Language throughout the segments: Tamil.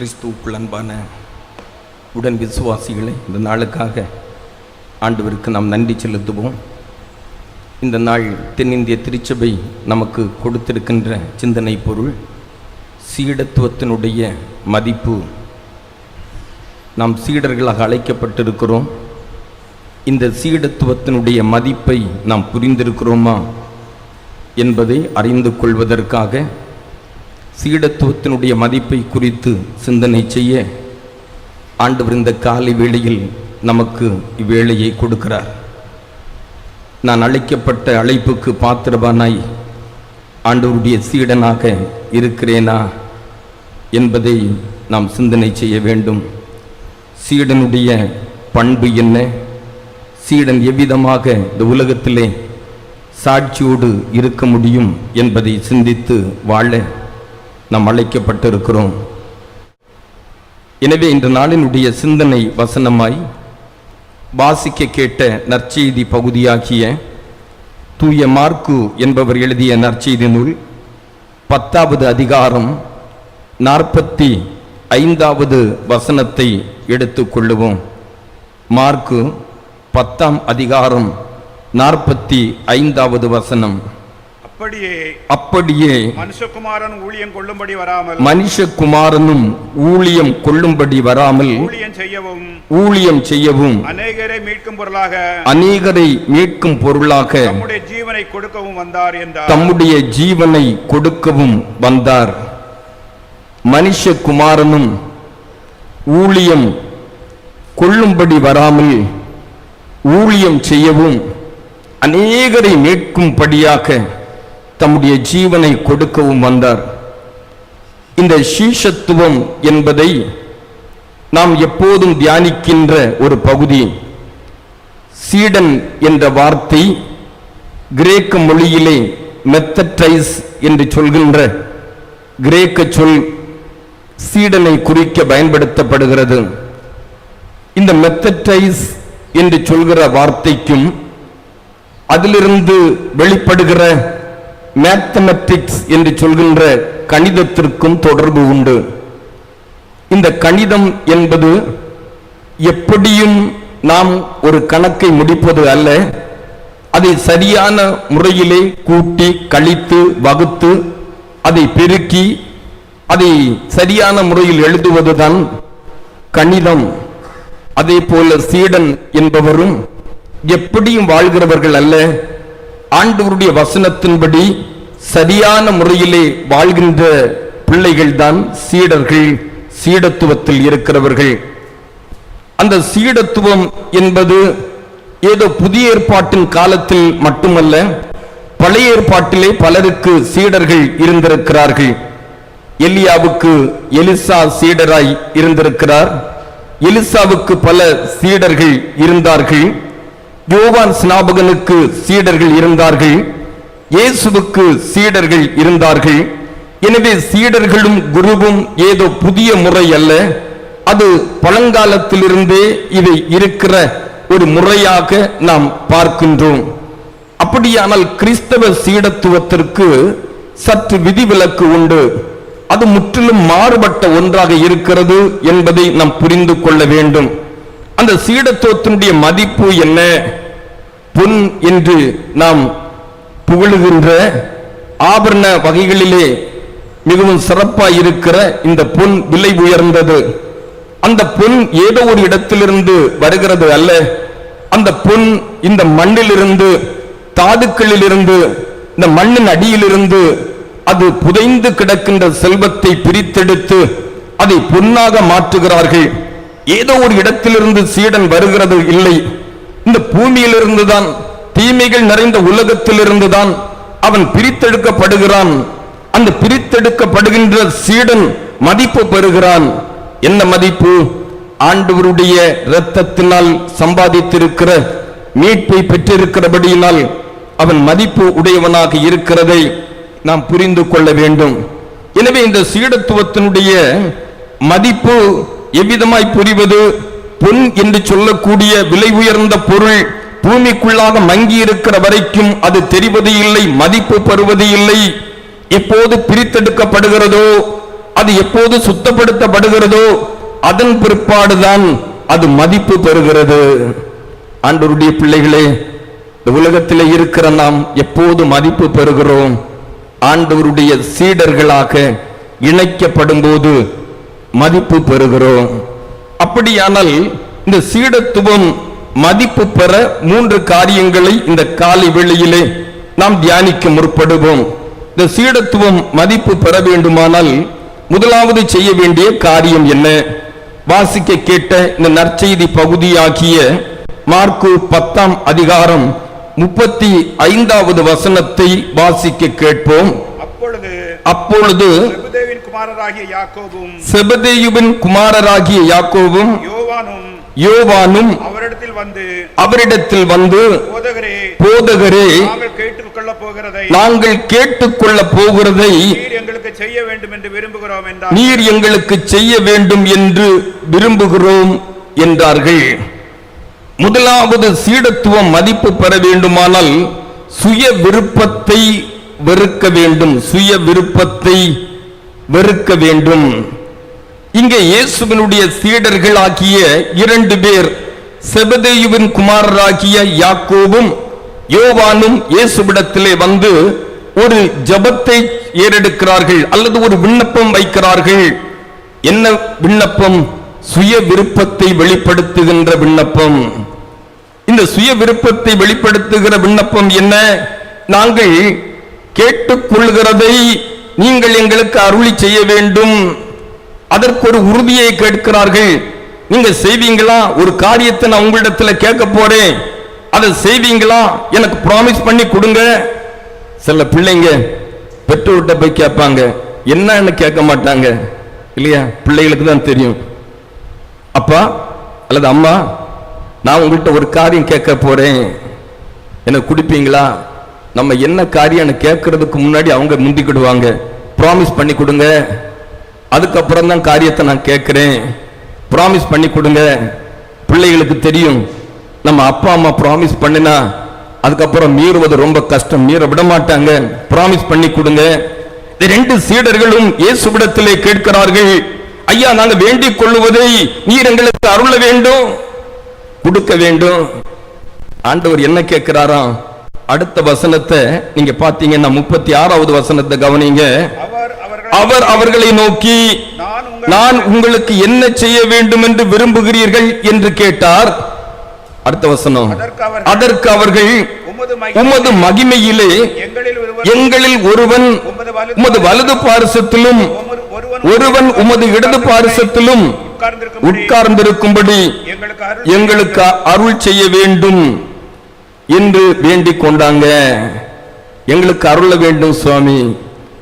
கிறிஸ்துவுக்குள் அன்பான உடன் விசுவாசிகளை இந்த நாளுக்காக ஆண்டவருக்கு நாம் நன்றி செலுத்துவோம். இந்த நாள் தென்னிந்திய திருச்சபை நமக்கு கொடுத்திருக்கின்ற சிந்தனை பொருள் சீடத்துவத்தினுடைய மதிப்பு. நாம் சீடர்களாக அழைக்கப்பட்டிருக்கிறோம். இந்த சீடத்துவத்தினுடைய மதிப்பை நாம் புரிந்திருக்கிறோமா என்பதை அறிந்து கொள்வதற்காக சீடத்துவத்தினுடைய மதிப்பை குறித்து சிந்தனை செய்ய ஆண்டவர் இந்த காலை வேளையில் நமக்கு இவ்வேளையை கொடுக்கிறார். நான் அழைக்கப்பட்ட அழைப்புக்கு பாத்திரவானாய் ஆண்டவருடைய சீடனாக இருக்கிறேனா என்பதை நாம் சிந்தனை செய்ய வேண்டும். சீடனுடைய பண்பு என்ன? சீடன் எவ்விதமாக இந்த உலகத்திலே சாட்சியோடு இருக்க முடியும் என்பதை சிந்தித்து வாழ நாம் அழைக்கப்பட்டிருக்கிறோம். எனவே இன்று நாளினுடைய சிந்தனை வசனமாய் வாசிக்க கேட்ட நற்செய்தி பகுதியாகிய தூய மார்க்கு என்பவர் எழுதிய நற்செய்தி நூல் பத்தாவது அதிகாரம் நாற்பத்தி ஐந்தாவது வசனத்தை எடுத்துக்கொள்ளுவோம் மார்க்கு பத்தாம் அதிகாரம் நாற்பத்தி ஐந்தாவது வசனம். அப்படியே அப்படியே மனுஷகுமாரன் ஊழியம் கொள்ளும்படி வராமல் மனுஷகுமாரனும் ஊழியம் கொள்ளும்படி வராமல் ஊழியம் செய்யவும் ஊழியம் செய்யவும் அநேகரை மீட்கும் பொருளாக அநேகரை மீட்கும் பொருளாக தம்முடைய ஜீவனை கொடுக்கவும் வந்தார் என்றார். தம்முடைய ஜீவனை கொடுக்கவும் வந்தார். மனுஷகுமாரனும் ஊழியம் கொள்ளும்படி வராமல் ஊழியம் செய்யவும் அநேகரை மீட்கும்படியாக தம்முடைய ஜீவனை கொடுக்கவும் வந்தார். இந்த சீஷத்துவம் என்பதை நாம் எப்போதும் தியானிக்கின்ற ஒரு பகுதி. சீடன் என்ற வார்த்தை கிரேக்க மொழியிலே மெத்தட்ரைஸ் என்று சொல்கின்ற கிரேக்க சொல் சீடனை குறிக்க பயன்படுத்தப்படுகிறது. இந்த மெத்தட்ரைஸ் என்று சொல்கிற வார்த்தைக்கும் அதிலிருந்து வெளிப்படுகிற மேத்தமெட்டிக்ஸ் என்று சொல்கின்ற கணிதத்திற்கும் தொடர்பு உண்டு. இந்த கணிதம் என்பது எப்படியும் நாம் ஒரு கணக்கை முடிப்பது அல்ல. அதை சரியான முறையிலே கூட்டி கழித்து வகுத்து அதை பெருக்கி அதை சரியான முறையில் எழுதுவதுதான் கணிதம். அதே போல சீடன் என்பவரும் எப்படியும் வாழ்கிறவர்கள் அல்ல. ஆண்டவருடைய வசனத்தின்படி சரியான முறையிலே வாழ்கின்ற பிள்ளைகள்தான் சீடர்கள் சீடத்துவத்தில் இருக்கிறவர்கள். அந்த சீடத்துவம் என்பது ஏதோ புதிய ஏற்பாட்டின் காலத்தில் மட்டுமல்ல பழைய ஏற்பாட்டிலே பலருக்கு சீடர்கள் இருந்திருக்கிறார்கள். எலியாவுக்கு எலிசா சீடராய் இருந்திருக்கிறார். எலிசாவுக்கு பல சீடர்கள் இருந்தார்கள். யோவான் ஸ்நாபகனுக்கு சீடர்கள் இருந்தார்கள். இயேசுவுக்கு சீடர்கள் இருந்தார்கள். எனவே சீடர்களும் குருவும் ஏதோ புதிய முறை அல்ல. அது பழங்காலத்திலிருந்தே இது இருக்கிற ஒரு முறையாக நாம் பார்க்கின்றோம். அப்படியானால் கிறிஸ்தவ சீடத்துவத்திற்கு சற்று விதிவிலக்கு உண்டு. அது முற்றிலும் மாறுபட்ட ஒன்றாக இருக்கிறது என்பதை நாம் புரிந்து கொள்ள வேண்டும். அந்த சீடத்துவத்தினுடைய மதிப்பு என்ன? பொன் என்று நாம் புகழுகின்ற ஆபரண வகைகளிலே மிகவும் சிறப்பாக இருக்கிற இந்த பொன் விலை உயர்ந்தது. அந்த பொன் ஏதோ ஒரு இடத்திலிருந்து வருகிறது அல்ல. அந்த பொன் இந்த மண்ணிலிருந்து தாதுக்களிலிருந்து இந்த மண்ணின் அடியிலிருந்து அது புதைந்து கிடக்கின்ற செல்வத்தை பிரித்தெடுத்து அதை பொன்னாக மாற்றுகிறார்கள். ஏதோ ஒரு இடத்திலிருந்து சீடன் வருகிறது இல்லை. இந்த பூமியிலிருந்து தான் தீமைகள் நிறைந்த உலகத்திலிருந்து தான் அவன் பிரித்தெடுக்கப்படுகிறான். அந்த பிரித்தெடுக்கப்படுகின்ற சீடன் மதிப்பு பெறுகிறான். என்ன மதிப்பு? ஆண்டவருடைய இரத்தத்தினால் சம்பாதித்திருக்கிற மீட்பை பெற்றிருக்கிறபடியினால் அவன் மதிப்பு உடையவனாக இருக்கிறதை நாம் புரிந்து கொள்ள வேண்டும். எனவே இந்த சீடத்துவத்தினுடைய மதிப்பு எவ்விதமாய் புரிவது? பொன் என்று சொல்லக்கூடிய விலை உயர்ந்த பொருள் பூமிக்குள்ளாக மங்கி இருக்கிற வரைக்கும் அது தெரிவது இல்லை மதிப்பு பெறுவது இல்லை. எப்போது பிரித்தெடுக்கப்படுகிறதோ அது எப்போது சுத்தப்படுத்தப்படுகிறதோ அதன் பிற்பாடுதான் அது மதிப்பு பெறுகிறது. ஆண்டோருடைய பிள்ளைகளே இந்த உலகத்திலே இருக்கிற நாம் எப்போது மதிப்பு பெறுகிறோம்? ஆண்டவருடைய சீடர்களாக இணைக்கப்படும் போது மதிப்பு பெறுகிறோம். அப்படியானால் இந்த சீடத்துவம் மதிப்பு பெற மூன்று காரியங்களை இந்த காலை வெளியிலே நாம் தியானிக்க முற்படுவோம். இந்த சீடத்துவம் மதிப்பு பெற வேண்டுமானால் முதலாவது செய்ய வேண்டிய காரியம் என்ன? வாசிக்க கேட்ட இந்த நற்செய்தி பகுதியாகிய மார்க்கு பத்தாம் அதிகாரம் முப்பத்தி ஐந்தாவது வசனத்தை வாசிக்க கேட்போம். அப்பொழுது அப்பொழுது செபதேவின் குமாரராகிய யாக்கோபும் செபதேயுவின் குமாரராகிய யாக்கோவும் யோவானும் யோவானும் அவரிடத்தில் வந்து அவரிடத்தில் வந்து போதகரே போதகரே நாங்கள் கேட்டுக்கொள்ள போகிறதை நாங்கள் கேட்டுக்கொள்ள போகிறதை நீர் எங்களுக்கு செய்ய வேண்டும் என்று விரும்புகிறோம் என்றார். நீர் எங்களுக்கு செய்ய வேண்டும் என்று விரும்புகிறோம் என்றார்கள். முதலாவது சீடத்துவம் மதிப்பு பெற வேண்டுமானால் சுய விருப்பத்தை வெறுக்க வேண்டும் சுய விருப்பத்தை வெறுக்க வேண்டும். இங்கே இயேசுவினுடைய சீடர்களாகிய இரண்டு பேர் செபதேயுவின் குமாரராகிய யாக்கோவும் யோவானும் இயேசுவிடத்திலே வந்து ஒரு ஜெபத்தை ஏறெடுக்கிறார்கள் அல்லது ஒரு விண்ணப்பம் வைக்கிறார்கள். என்ன விண்ணப்பம்? சுய விருப்பத்தை வெளிப்படுத்துகின்ற விண்ணப்பம். இந்த சுய விருப்பத்தை வெளிப்படுத்துகிற விண்ணப்பம் என்ன? நாங்கள் கேட்டுக்கொள்கிறதை நீங்கள் எங்களுக்கு அருளி செய்ய வேண்டும். அதற்கு ஒரு உறுதியை கேட்கிறார்கள். நீங்க செய்வீங்களா? ஒரு காரியத்தை நான் உங்களிடத்துல கேட்க போறேன். அதை செய்வீங்களா? எனக்கு ப்ராமிஸ் பண்ணி கொடுங்க. சில பிள்ளைங்க பெற்றோர்கிட்ட போய் கேட்பாங்க. என்னன்னு கேட்க மாட்டாங்க. இல்லையா? பிள்ளைகளுக்கு தான் தெரியும். அப்பா அல்லது அம்மா நான் உங்கள்கிட்ட ஒரு காரியம் கேட்க போறேன். எனக்கு குடிப்பீங்களா? நம்ம என்ன காரியம்னு கேட்கறதுக்கு முன்னாடி அவங்க முந்திக்கிடுவாங்க. ப்ராமிஸ் பண்ணி கொடுங்க. அதுக்கப்புறம் தான் காரியத்தை நான் கேட்குறேன். ப்ராமிஸ் பண்ணி கொடுங்க. பிள்ளைகளுக்கு தெரியும். நம்ம அப்பா அம்மா ப்ராமிஸ் பண்ணினா அதுக்கப்புறம் மீறுவது ரொம்ப கஷ்டம். மீற விட மாட்டாங்க. ப்ராமிஸ் பண்ணி கொடுங்க. இந்த ரெண்டு சீடர்களும் இயேசுவிடத்திலே கேட்கிறார்கள். ஐயா நாங்க வேண்டிக் கொள்ளுவதை நீர் எங்களுக்கு அருள வேண்டும். கொடுக்க வேண்டும். ஆண்டவர் என்ன கேட்கிறாராம்? அடுத்த வசனத்தை நீங்க பாத்தீங்கன்னா முப்பத்தி ஆறாவது வசனத்தை கவனிங்க. அவர் அவர்கள் அவர் அவர்களை நோக்கி நான் உங்கள் நான் உங்களுக்கு என்ன செய்ய வேண்டும் என்று விரும்புகிறீர்கள் என்று கேட்டார். அடுத்த வசனம். அதற்கு அவர் அதற்கு அவர்கள் உமது மகிமையிலே எங்களில் ஒருவன் உமது வலது பாரிசத்திலும் ஒருவன் உமது இடது பாரிசத்திலும் உட்கார்ந்திருக்கும்படி எங்களுக்கு அருள் செய்ய வேண்டும். என்று வேண்டிக் கொண்டாங்க. எங்களுக்கு அருள வேண்டும் சுவாமி.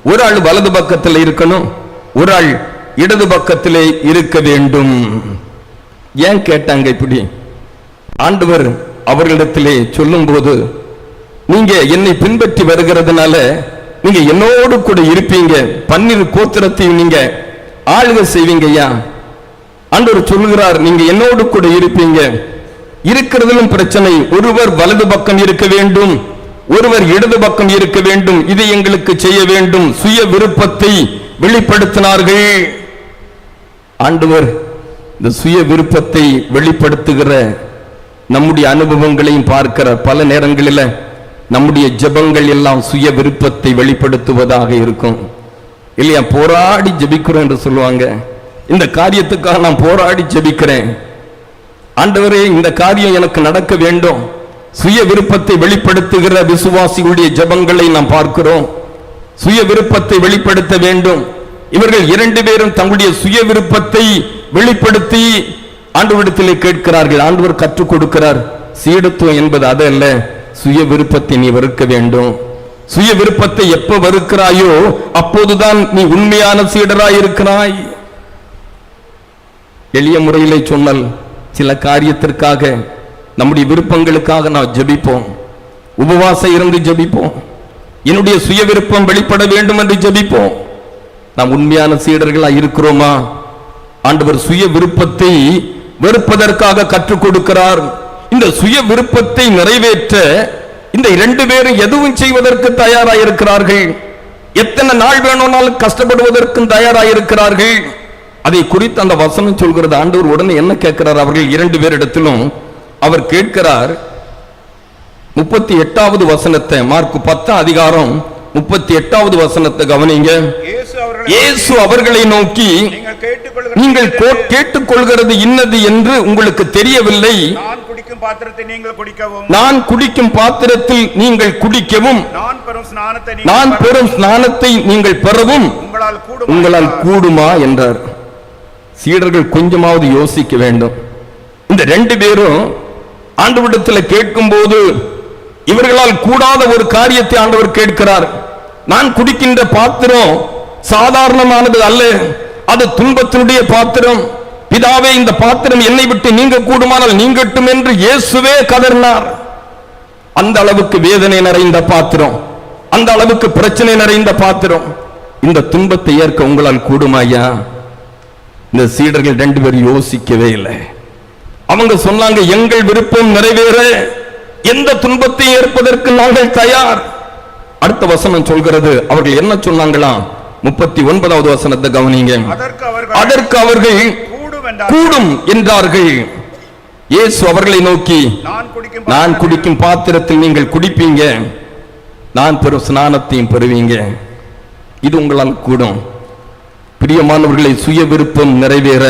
ஒரு ஆள் வலது பக்கத்தில் இருக்கணும் ஒரு ஆள் இடது பக்கத்திலே இருக்க வேண்டும். ஏன் கேட்டாங்க இப்படி? ஆண்டவர் அவர்களிடத்திலே சொல்லும்போது நீங்க என்னை பின்பற்றி வருகிறதுனால நீங்க என்னோடு கூட இருப்பீங்க. பன்னிரு கோத்திரத்தையும் நீங்க ஆளுகை செய்வீங்க ஐயா. ஆண்டவர் சொல்லுகிறார் நீங்க என்னோடு கூட இருப்பீங்க. இருக்கிறதிலும் பிரச்சனை. ஒருவர் வலது பக்கம் இருக்க வேண்டும். ஒருவர் இடது பக்கம் இருக்க வேண்டும். இதை எங்களுக்கு செய்ய வேண்டும். சுய விருப்பத்தை வெளிப்படுத்தினார்கள். ஆண்டவர் இந்த சுய விருப்பத்தை வெளிப்படுத்துகிற நம்முடைய அனுபவங்களையும் பார்க்கிற பல நேரங்களில் நம்முடைய ஜெபங்கள் எல்லாம் சுய விருப்பத்தை வெளிப்படுத்துவதாக இருக்கும். இல்லையா? போராடி ஜெபிக்கிறோம் என்று சொல்லுவாங்க. இந்த காரியத்துக்காக நான் போராடி ஜெபிக்கிறேன். ஆண்டவரே இந்த காரியம் எனக்கு நடக்க வேண்டும். சுய விருப்பத்தை வெளிப்படுத்துகிற விசுவாசிகளுடைய ஜெபங்களை நாம் பார்க்கிறோம். சுய விருப்பத்தை வெளிப்படுத்த வேண்டும். இவர்கள் இரண்டு பேரும் தங்களுடைய சுய விருப்பத்தை வெளிப்படுத்தி ஆண்டவரிடத்திலே கேட்கிறார்கள். ஆண்டவர் கற்றுக் கொடுக்கிறார். சீடத்துவம் என்பது அது அல்ல. சுய விருப்பத்தை நீ வெறுக்க வேண்டும். சுய விருப்பத்தை எப்ப வெறுக்கிறாயோ அப்போதுதான் நீ உண்மையான சீடராய் இருக்கிறாய் எளிய முறையிலே சொன்னல் சில காரியத்திற்காக நம்முடைய விருப்பங்களுக்காக நாம் ஜெபிப்போம். உபவாசம் இருந்து ஜபிப்போம். என்னுடைய சுய விருப்பம் வெளிப்பட வேண்டும் என்று ஜெபிப்போம். நாம் உண்மையான சீடர்களா இருக்கிறோமா? ஆண்டவர் சுய விருப்பத்தை வெறுப்பதற்காக கற்றுக் கொடுக்கிறார். இந்த சுய விருப்பத்தை நிறைவேற்ற இந்த இரண்டு பேரும் எதுவும் செய்வதற்கு தயாராக இருக்கிறார்கள் எத்தனை நாள் வேணும்னாலும் கஷ்டப்படுவதற்கும் தயாராக இருக்கிறார்கள் அதை குறித்து அந்த வசனம் சொல்கிறது ஆண்டவர் உடனே என்ன கேட்கிறார்? அவர்கள் இரண்டு பேரிடத்திலும் அவர் கேட்கிறார் முப்பத்தி எட்டாவது வசனத்தை மார்க் பத்தாம் அதிகாரம் முப்பத்தி எட்டாவது வசனத்தை கவனிங்க. இயேசு அவர்களை நோக்கி நீங்கள் கேட்டுக்கொள்கிறது இன்னது என்று உங்களுக்கு தெரியவில்லை. நான் குடிக்கும் பாத்திரத்தை நீங்கள் குடிக்கவும். நான் குடிக்கும் பாத்திரத்தில் நீங்கள் குடிக்கவும். நான் பெறும் ஸ்நானத்தை நான் நீங்கள் பெறவும். உங்களால் கூடுமா என்றார். சீடர்கள் கொஞ்சமாவது யோசிக்க வேண்டும். இந்த ரெண்டு பேரும் ஆண்டவரிடத்தில் கேட்கும்போது இவர்களால் கூடாத ஒரு காரியத்தை ஆண்டவர் கேட்கிறார். நான் குடிக்கின்ற பாத்திரம் சாதாரணமானது அல்ல. அது துன்பத்தினுடைய பாத்திரம். பிதாவே இந்த பாத்திரம் என்னை விட்டு நீங்க கூடுமானால் நீங்கட்டும் என்று இயேசுவே கதறினார். அந்த அளவுக்கு வேதனை நிறைந்த பாத்திரம். அந்த அளவுக்கு பிரச்சனை நிறைந்த பாத்திரம். இந்த துன்பத்தை ஏற்க உங்களால் கூடுமாயா இந்த சீடர்கள் ரெண்டு பேரும் யோசிக்கவே இல்லை. அவங்க சொன்னாங்க எங்கள் விருப்பம் நிறைவேற எந்த துன்பத்தை ஏற்பதற்கு நாங்கள் தயார்? அடுத்த வசனம் சொல்கிறது அவர்கள் என்ன சொன்னாங்களாம் முப்பத்தி ஒன்பதாவது வசனத்தை கவனிங்க. அதற்கு அவர்கள் கூடும் என்றார் கூடும் என்றார்கள். இயேசு அவர்களை நோக்கி நான் குடிக்கும் பாத்திரத்தில் நீங்கள் குடிப்பீங்க. நான் பெறும் ஸ்நானத்தையும் பெறுவீங்க. இது உங்களால் கூடும். பிரியமானவர்களை சுய விருப்பம் நிறைவேற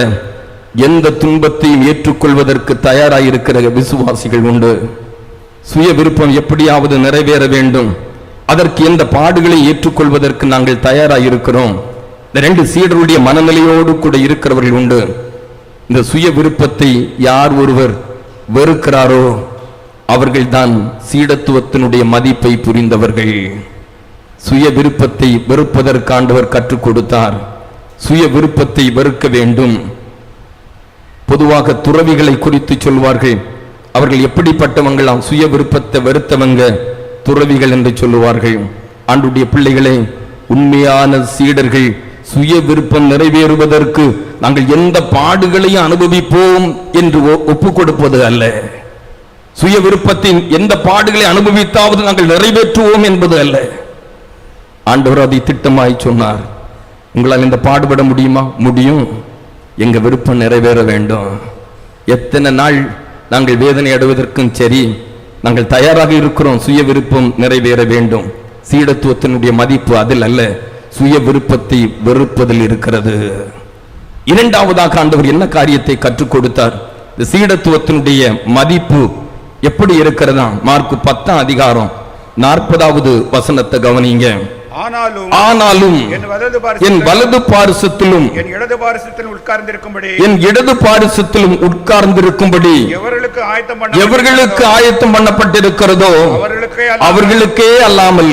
எந்த துன்பத்தையும் ஏற்றுக்கொள்வதற்கு தயாராயிருக்கிற விசுவாசிகள் உண்டு. சுய விருப்பம் எப்படியாவது நிறைவேற வேண்டும். அதற்கு எந்த பாடுகளை ஏற்றுக்கொள்வதற்கு நாங்கள் தயாராயிருக்கிறோம். இந்த ரெண்டு சீடருடைய மனநிலையோடு கூட இருக்கிறவர்கள் உண்டு. இந்த சுய விருப்பத்தை யார் ஒருவர் வெறுக்கிறாரோ அவர்கள்தான் சீடத்துவத்தினுடைய மதிப்பை புரிந்தவர்கள். சுய விருப்பத்தை வெறுப்பதற்கு ஆண்டவர் கற்றுக் கொடுத்தார். சுய விருப்பத்தை வெறுக்க வேண்டும். பொதுவாக துறவிகளை குறித்து சொல்வார்கள். அவர்கள் எப்படிப்பட்டவங்களாம் சுய விருப்பத்தை வெறுத்தவங்க? துறவிகள் என்று சொல்லுவார்கள். ஆண்டுடைய பிள்ளைகளே உண்மையான சீடர்கள் சுய விருப்பம் நிறைவேறுவதற்கு நாங்கள் எந்த பாடுகளையும் அனுபவிப்போம் என்று ஒ- ஒப்புக் கொடுப்பது அல்ல. சுய விருப்பத்தின் எந்த பாடுகளை அனுபவித்தாவது நாங்கள் நிறைவேற்றுவோம் என்பது அல்ல. ஆண்டவர் அதை திட்டமாய் சொன்னார். உங்களால் இந்த பாடுபட முடியுமா? முடியும். எங்க விருப்பம் நிறைவேற வேண்டும். எத்தனை நாள் நாங்கள் வேதனை அடைவதற்கும் சரி நாங்கள் தயாராக இருக்கிறோம். சுய விருப்பம் நிறைவேற வேண்டும். சீடத்துவத்தினுடைய மதிப்பு அதில் அல்ல சுய விருப்பத்தை வெறுப்பதில் இருக்கிறது. இரண்டாவதாக ஆண்டவர் என்ன காரியத்தை கற்றுக் கொடுத்தார்? இந்த சீடத்துவத்தினுடைய மதிப்பு எப்படி இருக்கிறதா? மார்க் பத்தாம் அதிகாரம் நாற்பதாவது வசனத்தை கவனிங்க. ஆனாலும் ஆனாலும் என் வலது பாரிசத்திலும் என் இடது பாரசத்தில் உட்கார்ந்திருக்கும்படி என் இடது பாரிசத்திலும் உட்கார்ந்திருக்கும்படி எவர்களுக்கு ஆயத்தம் பண்ண எவர்களுக்கு ஆயத்தம் பண்ணப்பட்டிருக்கிறதோ அவர்களுக்கே அல்லாமல்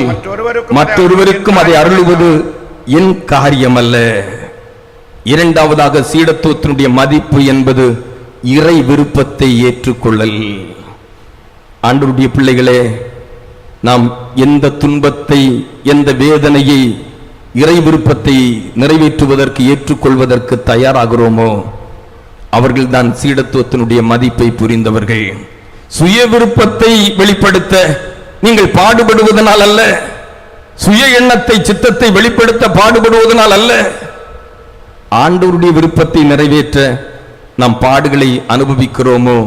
மற்றொருவருக்கும் அதை அருளுவது என் காரியம் அல்ல இரண்டாவதாக சீடத்துவத்தினுடைய மதிப்பு என்பது இறை விருப்பத்தை ஏற்றுக்கொள்ளல். ஆண்டவருடைய பிள்ளைகளே நாம் எந்த துன்பத்தை எந்த வேதனையை இறை விருப்பத்தை நிறைவேற்றுவதற்கு ஏற்றுக்கொள்வதற்கு தயாராகிறோமோ அவர்கள்தான் சீடத்துவத்தினுடைய மதிப்பை புரிந்தவர்கள். சுய விருப்பத்தை வெளிப்படுத்த நீங்கள் பாடுபடுவதனால் அல்ல. சுய எண்ணத்தை சித்தத்தை வெளிப்படுத்த பாடுபடுவதனால் அல்ல. ஆண்டவருடைய விருப்பத்தை நிறைவேற்ற நாம் பாடுகளை அனுபவிக்கிறோமோ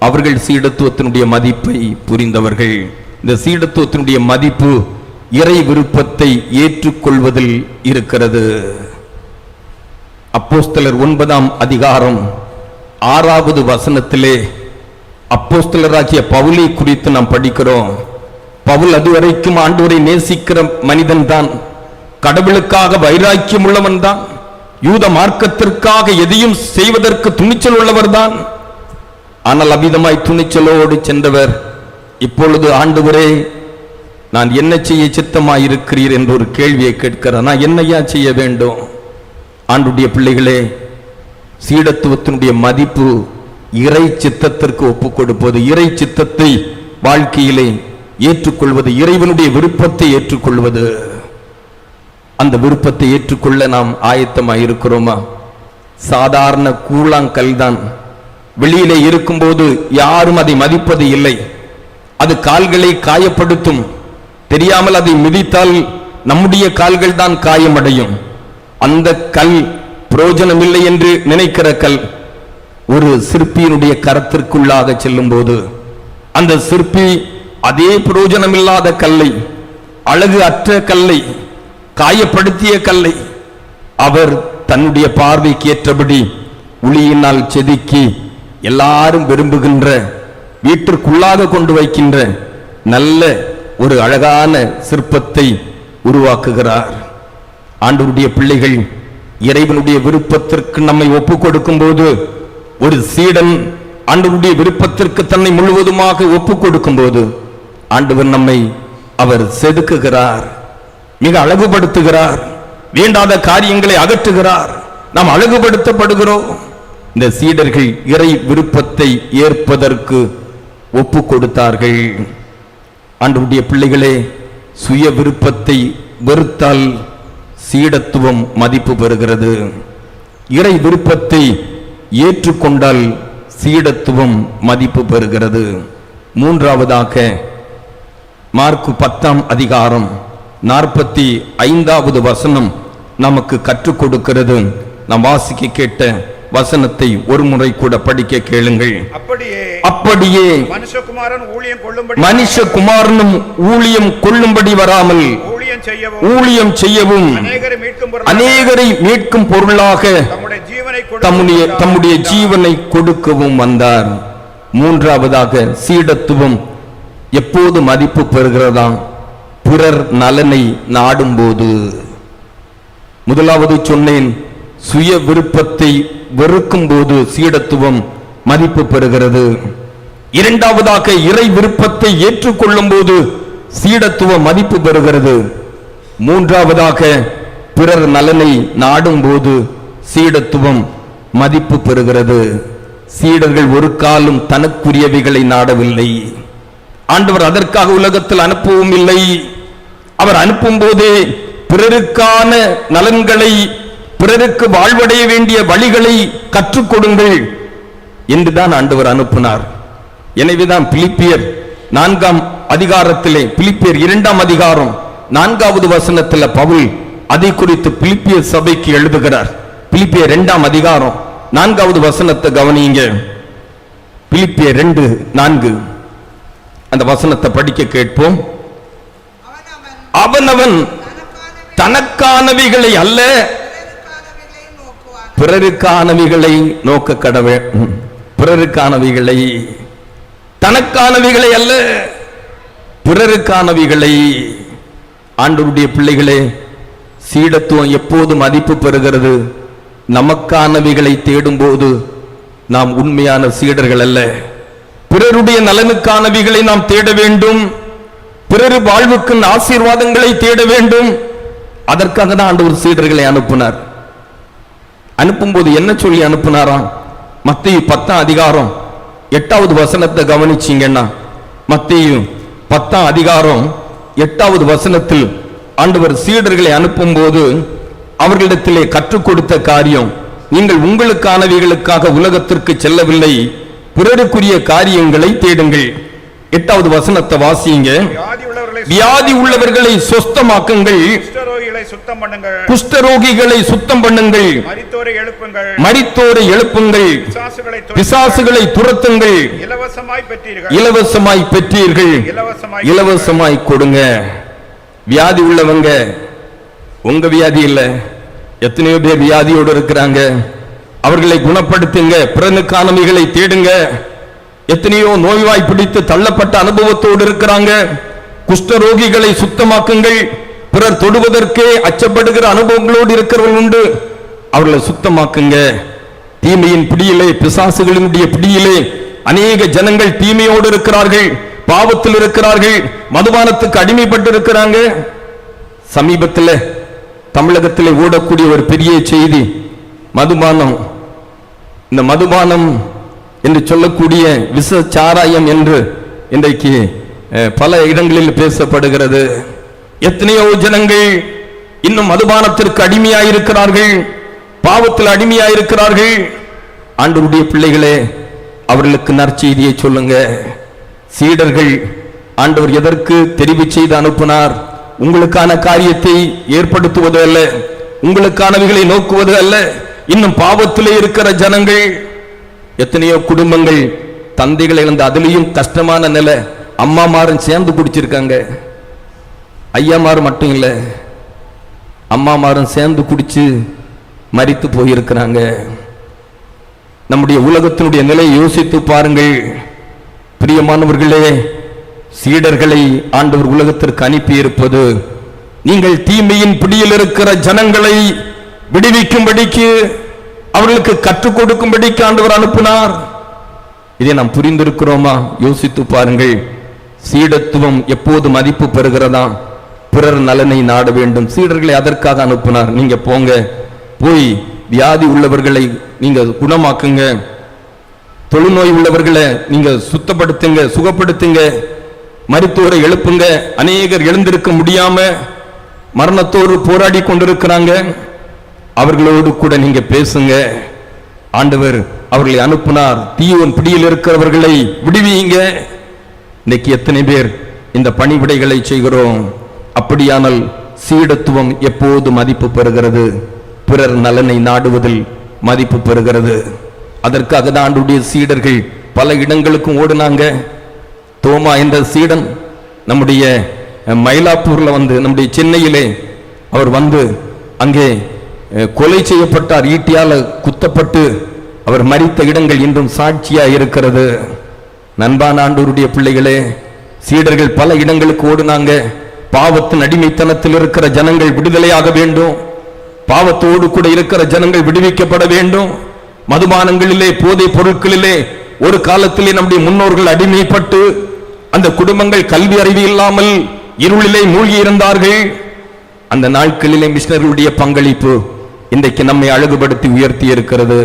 அவர்கள் சீடத்துவத்தினுடைய மதிப்பை புரிந்தவர்கள். இந்த சீடத்துவத்தினுடைய மதிப்பு இறை விருப்பத்தை ஏற்றுக்கொள்வதில் இருக்கிறது. அப்போஸ்தலர் ஒன்பதாம் அதிகாரம் ஆறாவது வசனத்திலே அப்போஸ்தலராகிய பவுலை குறித்து நாம் படிக்கிறோம். பவுல் அதுவரைக்கும் ஆண்டோரை நேசிக்கிற மனிதன்தான். கடவுளுக்காக வைராக்கியம் உள்ளவன் தான். யூத மார்க்கத்திற்காக எதையும் செய்வதற்கு துணிச்சல் உள்ளவர்தான். ஆனால் அபிதமாய் துணிச்சலோடு சென்றவர் இப்பொழுது ஆண்டவரே நான் என்ன செய்ய சித்தமாயிருக்கிறீர் என்று ஒரு கேள்வியை கேட்கிறேன் நான் என்னையா செய்ய வேண்டும்? ஆண்டுடைய பிள்ளைகளே சீடத்துவத்தினுடைய மதிப்பு இறை சித்தத்திற்கு ஒப்புக் கொடுப்பது இறை சித்தத்தை வாழ்க்கையிலே ஏற்றுக்கொள்வது இறைவனுடைய விருப்பத்தை ஏற்றுக்கொள்வது. அந்த விருப்பத்தை ஏற்றுக்கொள்ள நாம் ஆயத்தமாக இருக்கிறோமா சாதாரண கூழாங்கல் தான் வெளியிலே இருக்கும்போது யாரும் அதை மதிப்பது இல்லை. அது கால்களை காயப்படுத்தும். தெரியாமல் அதை மிதித்தால் நம்முடைய கால்கள் தான் காயமடையும். அந்த கல் பிரயோஜனமில்லை என்று நினைக்கிற கல் ஒரு சிற்பியினுடைய கரத்திற்குள்ளாக செல்லும் போது அந்த சிற்பி அதே பிரயோஜனமில்லாத கல்லை அழகு அற்ற கல்லை காயப்படுத்திய கல்லை அவர் தன்னுடைய பார்வைக்கு ஏற்றபடி உளியினால் செதுக்கி எல்லாரும் விரும்புகின்ற வீட்டிற்குள்ளாக கொண்டு வைக்கின்ற நல்ல ஒரு அழகான சிற்பத்தை உருவாக்குகிறார். ஆண்டவருடைய பிள்ளைகள் இறைவனுடைய விருப்பத்திற்கு நம்மை ஒப்புக் கொடுக்கும் போது ஒரு சீடன் ஆண்டவருடைய விருப்பத்திற்கு தன்னை முழுவதுமாக ஒப்புக் கொடுக்கும் போது ஆண்டவர் நம்மை அவர் செதுக்குகிறார் மிக அழகுபடுத்துகிறார் வேண்டாத காரியங்களை அகற்றுகிறார். நாம் அழகுபடுத்தப்படுகிறோம். இந்த சீடர்கள் இறை விருப்பத்தை ஏற்பதற்கு ஒப்பு கொடுத்தார்கள் ஆண்டவருடைய பிள்ளைகளே சுய விருப்பத்தை வெறுத்தால் சீடத்துவம் மதிப்பு பெறுகிறது. இறை விருப்பத்தை ஏற்றுக்கொண்டால் சீடத்துவம் மதிப்பு பெறுகிறது. மூன்றாவதாக மார்க்கு பத்தாம் அதிகாரம் நாற்பத்தி ஐந்தாவது வசனம் நமக்கு கற்றுக் கொடுக்கிறது. நாம் வாசிக்க கேட்ட வசனத்தை ஒரு முறை கூட படிக்க கேளுங்கள். அப்படியே அப்படியே மனுஷகுமாரன் ஊழியம் கொள்ளும்படி மனுஷகுமாரனும் ஊழியம் கொள்ளும்படி வராமல் ஊழியம் செய்யவும் அநேகரை மீட்கும் பொருளாக தம்முடைய தம்முடைய ஜீவனை கொடுக்கவும் வந்தார். மூன்றாவதாக சீடத்துவம் எப்போது மதிப்பு பெறுகிறதா? பிறர் நலனை நாடும்போது. முதலாவது சொன்னேன் சுய விருப்பத்தை வெறுக்கும் போது சீடத்துவம் மதிப்பு பெறுகிறது. இரண்டாவதாக இறை விருப்பத்தை ஏற்றுக்கொள்ளும் போது சீடத்துவம் மதிப்பு பெறுகிறது. மூன்றாவதாக பிறர் நலனை நாடும் போது சீடத்துவம் மதிப்பு பெறுகிறது. சீடர்கள் ஒரு காலம் தனக்குரியவைகளை நாடவில்லை. ஆண்டவர் அதற்காக உலகத்தில் அனுப்பவும் இல்லை. அவர் அனுப்பும் போதே பிறருக்கான நலன்களை பிறருக்கு வாழ்வடைய வேண்டிய வழிகளை கற்றுக் கொடுங்கள் என்றுதான் ஆண்டவர் அனுப்பினார். எனவேதான் பிலிப்பியர் நான்காம் அதிகாரத்திலே பிலிப்பியர் இரண்டாம் அதிகாரம் நான்காவது வசனத்தில் பவுல் அதை குறித்து பிலிப்பியர் சபைக்கு எழுதுகிறார். பிலிப்பியர் இரண்டாம் அதிகாரம் நான்காவது வசனத்தை கவனியுங்க. பிலிப்பியர் ரெண்டு நான்கு. அந்த வசனத்தை படிக்க கேட்போம். அவனவன் தனக்கானவைகளை அல்ல பிறருக்கானவைகளை நோக்க கடவே பிறருக்கானவிகளை பிறருக்கானவைகளை தனக்கானவைகளை அல்ல. பிறருக்கானவைகளை ஆண்டவருடைய பிள்ளைகளே சீடத்துவம் எப்போது மதிப்பு பெறுகிறது. நமக்கானவைகளை தேடும்போது நாம் உண்மையான சீடர்கள் அல்ல. பிறருடைய நலனுக்கானவைகளை நாம் தேட வேண்டும். பிறரு வாழ்வுக்கு ஆசீர்வாதங்களை தேட வேண்டும். அதற்காக தான் ஆண்டவர் சீடர்களை அனுப்பினார். அனுப்பும்போது என்ன சொல்லி அனுப்புனாராம்? மத்திய பத்தாம் அதிகாரம் எட்டாவது வசனத்தை கவனிச்சீங்கன்னா மத்தியும் பத்தாம் அதிகாரம் எட்டாவது வசனத்தில் ஆண்டவர் சீடர்களை அனுப்பும்போது அவர்களிடத்திலே கற்றுக் கொடுத்த காரியம் நீங்கள் உங்களுக்கானவைகளுக்காக உலகத்திற்கு செல்லவில்லை பிறருக்குரிய காரியங்களை தேடுங்கள். எட்டாவது வசனத்தை வாசியுங்க. வியாதி உள்ளவர்களை வியாதி உள்ளவர்களை சொஸ்தமாக்குங்கள். குஷ்டரோகிகளை சுத்தம் பண்ணுங்கள் சுத்தம் பண்ணுங்கள் மரித்தோரை எழுப்புங்கள். மரித்தோரை எழுப்புங்கள் பிசாசுகளை துரத்துங்கள். இலவசமாய் பெற்றீர்கள். இலவசமாய் பெற்றீர்கள் இலவசமாய் இலவசமாய் கொடுங்க. வியாதி உள்ளவங்க உங்க வியாதி இல்ல. எத்தனையோ பேர் வியாதியோடு இருக்கிறாங்க. அவர்களை குணப்படுத்துங்க. பிறனுக்கானமைகளை தேடுங்க. எத்தனையோ நோய்வாய் பிடித்து தள்ளப்பட்ட அனுபவத்தோடு இருக்கிறாங்க. குஷ்டரோகிகளை சுத்தமாக்குங்கள். பிறர் தொடுவதற்கே அச்சப்படுகிற அனுபவங்களோடு இருக்கிறவர்கள் உண்டு. அவர்களை சுத்தமாக்குங்க. தீமையின் பிடியிலே பிசாசுகளினுடைய பிடியிலே அநேக ஜனங்கள் தீமையோடு இருக்கிறார்கள் பாவத்தில் இருக்கிறார்கள் மதுபானத்துக்கு அடிமைப்பட்டு இருக்கிறாங்க. சமீபத்தில் தமிழகத்தில் ஓடக்கூடிய ஒரு பெரிய செய்தி மதுபானம். இந்த மதுபானம் என்று சொல்லக்கூடிய விச சாராயம் என்று இன்றைக்கு பல இடங்களில் பேசப்படுகிறது. எத்தனையோ ஜனங்கள் இன்னும் மதுபானத்திற்கு அடிமையாயிருக்கிறார்கள் பாவத்தில் அடிமையாயிருக்கிறார்கள். ஆண்டவருடைய பிள்ளைகளே அவர்களுக்கு நற்செய்தியை சொல்லுங்க. சீடர்கள் ஆண்டவர் எதற்கு தெரிவு செய்து அனுப்பினார்? உங்களுக்கான காரியத்தை ஏற்படுத்துவது அல்ல உங்களுக்கானவைகளை நோக்குவது அல்ல. இன்னும் பாவத்திலே இருக்கிற ஜனங்கள் எத்தனையோ குடும்பங்கள் தந்தைகள் இழந்த அதுலேயும் கஷ்டமான நிலை அம்மாமாரும் சேர்ந்து குடிச்சிருக்காங்க. ஐயாமார் மட்டும் இல்லை அம்மாமாரும் சேர்ந்து குடிச்சு மறித்து போயிருக்கிறாங்க. நம்முடைய உலகத்தினுடைய நிலையை யோசித்து பாருங்கள். பிரியமானவர்களே சீடர்களை ஆண்டவர் உலகத்திற்கு அனுப்பி இருப்பது நீங்கள் தீமையின் பிடியில் இருக்கிற ஜனங்களை விடுவிக்கும்படிக்கு அவர்களுக்கு கற்றுக் கொடுக்கும்படிக்கு ஆண்டவர் அனுப்பினார். இதை நாம் புரிந்திருக்கிறோமா? யோசித்து பாருங்கள். சீடத்துவம் எப்போது மதிப்பு பெறுகிறதா? பிறர் நலனை நாட வேண்டும். சீடர்களை அதற்காக அனுப்பினார். நீங்க போங்க. போய் வியாதி உள்ளவர்களை நீங்க குணமாக்குங்க. தொழுநோய் உள்ளவர்களை நீங்க சுத்தப்படுத்துங்க சுகப்படுத்துங்க. மருத்துவரை எழுப்புங்க. அநேகர் எழுந்திருக்க முடியாம மரணத்தோடு போராடி கொண்டிருக்கிறாங்க. அவர்களோடு கூட நீங்க பேசுங்க. ஆண்டவர் அவர்களை அனுப்பினார். தீவன் பிடியில் இருக்கிறவர்களை விடுவியுங்க இன்னைக்கு எத்தனை பேர் இந்த பணிவிடைகளை செய்கிறோம். அப்படியானால் சீடத்துவம் எப்போது மதிப்பு பெறுகிறது? பிறர் நலனை நாடுவதில் மதிப்பு பெறுகிறது. அதற்காக தான் ஆண்டுடைய சீடர்கள் பல இடங்களுக்கும் ஓடுனாங்க. தோமா என்ற சீடன் நம்முடைய மயிலாப்பூரில் வந்து நம்முடைய சென்னையிலே அவர் வந்து அங்கே கொலை செய்யப்பட்டார் ஈட்டியால் குத்தப்பட்டு அவர் மறித்த இடங்கள் இன்றும் சாட்சியாக இருக்கிறது. நண்பான ஆண்டூருடைய பிள்ளைகளே சீடர்கள் பல இடங்களுக்கு ஓடுனாங்க. பாவத்தின் அடிமைத்தனத்தில் இருக்கிற ஜனங்கள் விடுதலையாக வேண்டும். பாவத்தோடு கூட இருக்கிற ஜனங்கள் விடுவிக்கப்பட வேண்டும். மதுபானங்களிலே போதை பொருட்களிலே ஒரு காலத்திலே நம்முடைய முன்னோர்கள் அடிமைப்பட்டு அந்த குடும்பங்கள் கல்வி அறிவு இல்லாமல் இருளிலே மூழ்கி இருந்தார்கள் அந்த நாட்களிலே மிஷினர்களுடைய பங்களிப்பு இன்றைக்கு நம்மை அழகுபடுத்தி உயர்த்தி இருக்கிறது.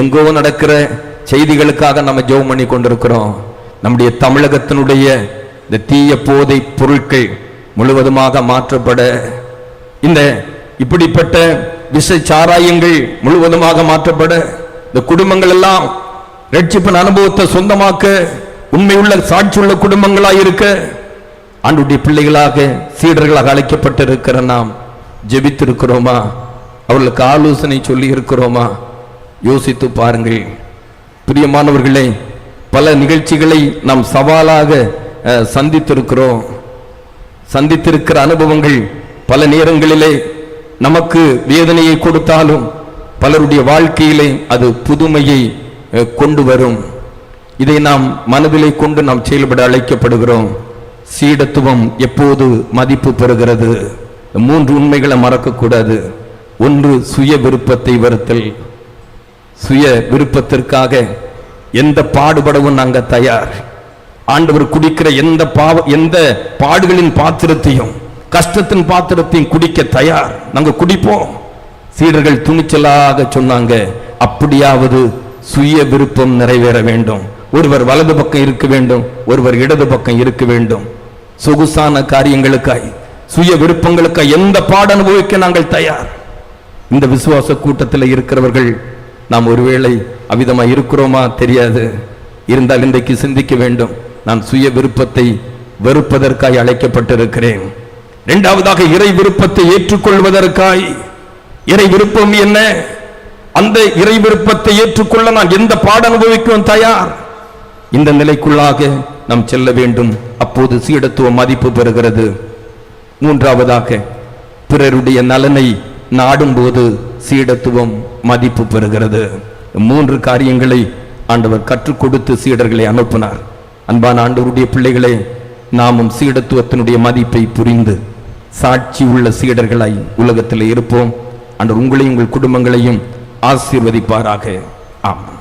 எங்கோ நடக்கிற செய்திகளுக்காக நம்ம ஜெபம் பண்ணி கொண்டிருக்கிறோம். நம்முடைய தமிழகத்தினுடைய இந்த தீய போதை பொருட்கள் முழுவதுமாக மாற்றப்பட இந்த இப்படிப்பட்ட விஷ சாராயங்கள் முழுவதுமாக மாற்றப்பட இந்த குடும்பங்கள் எல்லாம் ரட்சிப்பின் அனுபவத்தை சொந்தமாக்க உண்மையுள்ள சாட்சியுள்ள குடும்பங்களாக இருக்க ஆண்டுடைய பிள்ளைகளாக சீடர்களாக அழைக்கப்பட்டிருக்கிற நாம் ஜெபித்திருக்கிறோமா? அவர்களுக்கு ஆலோசனை சொல்லி இருக்கிறோமா? யோசித்து பாருங்கள். பிரியமானவர்களே பல நிகழ்ச்சிகளை நாம் சவாலாக சந்தித்திருக்கிறோம். சந்தித்திருக்கிற அனுபவங்கள் பல நேரங்களிலே நமக்கு வேதனையை கொடுத்தாலும் பலருடைய வாழ்க்கையிலே அது புதுமையை கொண்டு வரும். இதை நாம் மனதிலே கொண்டு நாம் செயல்பட அழைக்கப்படுகிறோம். சீடத்துவம் எப்போது மதிப்பு பெறுகிறது? மூன்று உண்மைகளை மறக்கக்கூடாது. ஒன்று சுய விருப்பத்தை வருத்தல். சுய விருப்பத்திற்காக எந்த பாடுபடவும் நாங்கள் தயார். ஆண்டவர் குடிக்கிற எந்த பாவ எந்த பாடுகளின் பாத்திரத்தையும் கஷ்டத்தின் பாத்திரத்தையும் குடிக்க தயார். நாங்கள் குடிப்போம். சீடர்கள் துணிச்சலாக சொன்னாங்க அப்படியாவது சுய விருப்பம் நிறைவேற வேண்டும். ஒருவர் வலது பக்கம் இருக்க வேண்டும் ஒருவர் இடது பக்கம் இருக்க வேண்டும். சொகுசான காரியங்களுக்காய் சுய விருப்பங்களுக்காய் எந்த பாடு அனுபவிக்க நாங்கள் தயார்? இந்த விசுவாச கூட்டத்தில் இருக்கிறவர்கள் நாம் ஒருவேளை அவிதமாக இருக்கிறோமா தெரியாது. இருந்தால் இன்றைக்கு சிந்திக்க வேண்டும். நான் சுய விருப்பத்தை வெறுப்பதற்காய் அழைக்கப்பட்டிருக்கிறேன். இரண்டாவதாக இறை விருப்பத்தை ஏற்றுக்கொள்வதற்காய். இறை விருப்பம் என்ன? அந்த இறை விருப்பத்தை ஏற்றுக்கொள்ள நான் எந்த பாட அனுபவிக்கும் தயார்? இந்த நிலைக்குள்ளாக நாம் செல்ல வேண்டும். அப்போது சீடத்துவ மதிப்பு பெறுகிறது. மூன்றாவதாக பிறருடைய நலனை நாடும்போது சீடத்துவம் மதிப்பு பெறுகிறது. மூன்று காரியங்களை ஆண்டவர் கற்றுக் கொடுத்து சீடர்களை அனுப்பினார். அன்பான ஆண்டவருடைய பிள்ளைகளே நாமும் சீடத்துவத்தினுடைய மதிப்பை புரிந்து சாட்சி உள்ள சீடர்களாய் உலகத்தில் இருப்போம். அன்று உங்களையும் உங்கள் குடும்பங்களையும் ஆசீர்வதிப்பாராக. ஆமாம்